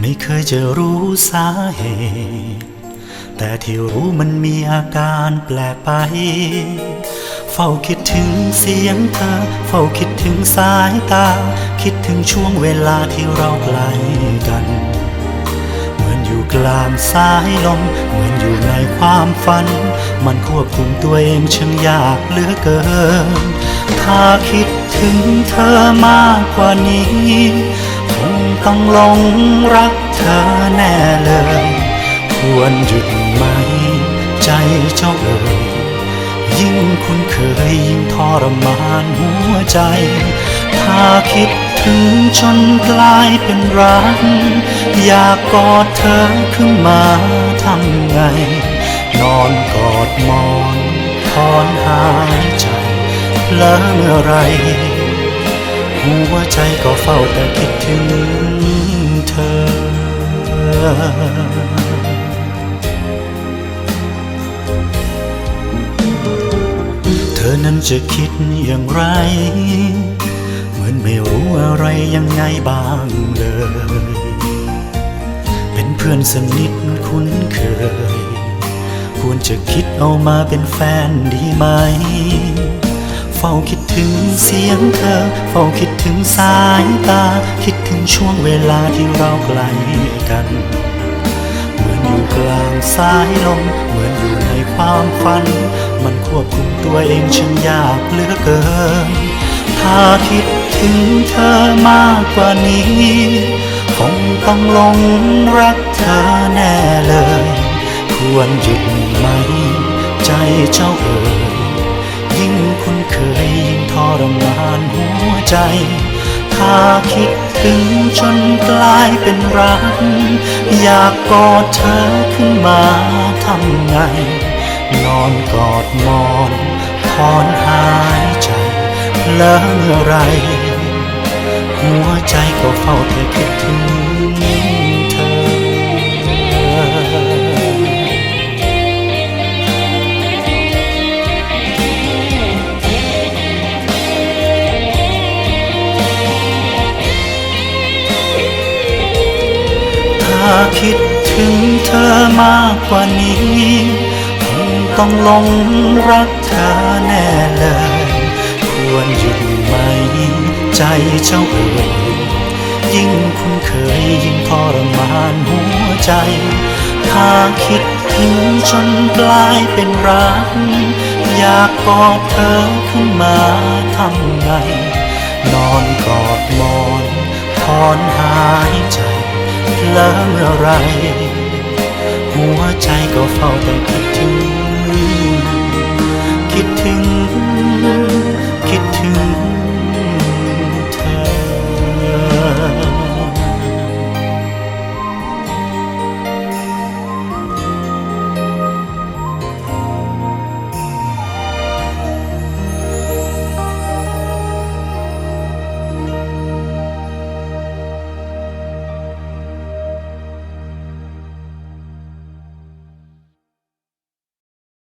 ไม่เคยจะรู้สาเหตุ แต่ที่รู้มันมีอาการแปลกไป เฝ้าคิดถึงเสียงเธอ เฝ้าคิดถึงสายตา คิดถึงช่วงเวลาที่เราใกล้กัน เหมือนอยู่กลางสายลม เหมือนอยู่ในความฝัน มันควบคุมตัวเองช่างยากเหลือเกิน ถ้าคิดถึงเธอมากกว่านี้ ต้องหลงรักเธอแน่เลย ควรหยุดไหม ใจเจ้าเอ่ยยิ่งคุ้นเคยยิ่งทรมานหัวใจ ถ้าคิดถึงจนกลายเป็นรัก อยากกอดเธอขึ้นมาทำไง นอนกอดหมอนถอนหายใจเพลอเมื่อไร หัวใจก็เฝ้าแต่คิดถึงเธอ เธอนั้นจะคิดอย่างไร เหมือนไม่รู้อะไรยังไงบ้างเลย เป็นเพื่อนสนิทคุ้นเคย ควรจะคิดเอามาเป็นแฟนดีไหม เฝ้าคิดถึงเสียงเธอ เฝ้าคิดถึงสายตา คิดถึงช่วงเวลาที่เราใกล้กัน เหมือนอยู่กลางสายลม เหมือนอยู่ในความฝัน มันควบคุมตัวเองช่างยากเหลือเกิน ถ้าคิดถึงเธอมากกว่านี้ คงต้องลงรักเธอแน่เลย ควรหยุดไหม ใจเจ้าเอ่ย รมานหัวใจ ถ้าคิดถึงจนกลายเป็นรัก อยากกอดเธอขึ้นมาทำไง นอนกอดมอนถอนหายใจเลอเมื่อไร หัวใจก็เฝ้าแต่คิดถึง คิดถึงเธอมากกว่านี้คงต้องลงรักเธอแน่เลย ควรหยุดไหมใจเจ้าเอ่ยยิ่งคุ้นเคยยิ่งทรมานหัวใจ ถ้าคิดถึงจนกลายเป็นรัก อยากกอดเธอขึ้นมาทำไง นอนกอดหมอนถอน แล้วเมื่อไร หัวใจก็เฝ้าแต่คิดถึง คิดถึง